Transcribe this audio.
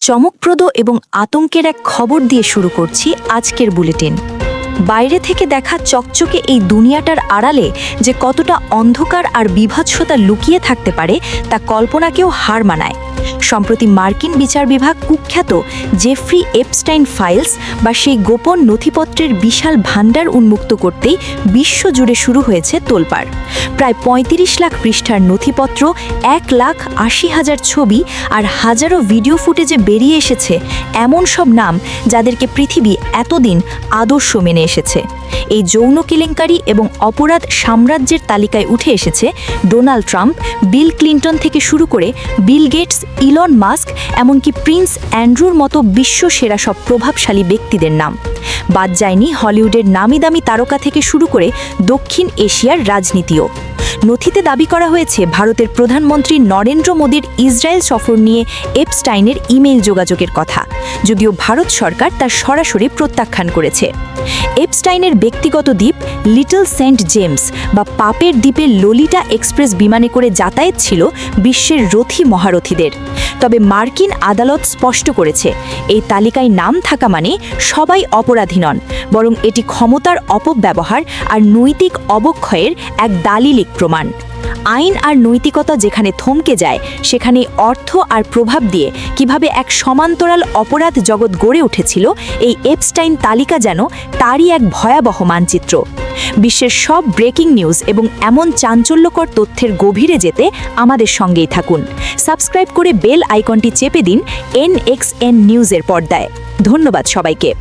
চমকপ্রদ এবং আতঙ্কের এক খবর দিয়ে শুরু করছি আজকের বুলেটিন। বাইরে থেকে দেখা চকচকে এই দুনিয়াটার আড়ালে যে কতটা অন্ধকার আর বিভৎসতা লুকিয়ে থাকতে পারে তা কল্পনাকেও হার মানায়। সম্প্রতি মার্কিন বিচার বিভাগ কুখ্যাত জেফ্রি এপস্টাইন ফাইলস বা সেই গোপন নথিপত্রের বিশাল ভাণ্ডার উন্মুক্ত করতেই বিশ্বজুড়ে শুরু হয়েছে তোলপাড়। প্রায় ৩৫ লাখ পৃষ্ঠার নথিপত্র, এক লাখ আশি হাজার ছবি আর হাজারো ভিডিও ফুটেজে বেরিয়ে এসেছে এমন সব নাম যাদেরকে পৃথিবী এতদিন আদর্শ মেনে এসেছে। এই যৌন কেলেঙ্কারি এবং অপরাধ সাম্রাজ্যের তালিকায় উঠে এসেছে ডোনাল্ড ট্রাম্প, বিল ক্লিন্টন থেকে শুরু করে বিল গেটস, ইলন মাস্ক, এমনকি প্রিন্স অ্যান্ড্রুর মতো বিশ্ব সেরা সব প্রভাবশালী ব্যক্তিদের নাম। বাদ যায়নি হলিউডের নামি দামি তারকা থেকে শুরু করে দক্ষিণ এশিয়ার রাজনীতিও। নথিতে দাবি করা হয়েছে, ভারতের প্রধানমন্ত্রী নরেন্দ্র মোদীর ইসরায়েল সফর নিয়ে এপস্টাইনের ইমেইল যোগাযোগের কথা, যদিও ভারত সরকার তার সরাসরি প্রত্যাখ্যান করেছে। এপস্টাইনের ব্যক্তিগত দ্বীপ লিটল সেন্ট জেমস বা পাপের দ্বীপে ললিটা এক্সপ্রেস বিমানে করে যাতায়াত ছিল বিশ্বের রথী মহারথীদের। তবে মার্কিন আদালত স্পষ্ট করেছে, এই তালিকায় নাম থাকা মানে সবাই অপরাধী নন, বরং এটি ক্ষমতার অপব্যবহার আর নৈতিক অবক্ষয়ের এক দালিলিক প্রমাণ। আইন আর নৈতিকতা যেখানে থমকে যায় সেখানে অর্থ আর প্রভাব দিয়ে কীভাবে এক সমান্তরাল অপরাধ জগৎ গড়ে উঠেছিল, এই এপস্টাইন তালিকা যেন তারই এক ভয়াবহ মানচিত্র। বিশ্বের সব ব্রেকিং নিউজ এবং এমন চাঞ্চল্যকর তথ্যের গভীরে যেতে আমাদের সঙ্গেই থাকুন। সাবস্ক্রাইব করে বেল আইকনটি চেপে দিন এন এক্স এন নিউজের পর্দায়। ধন্যবাদ সবাইকে।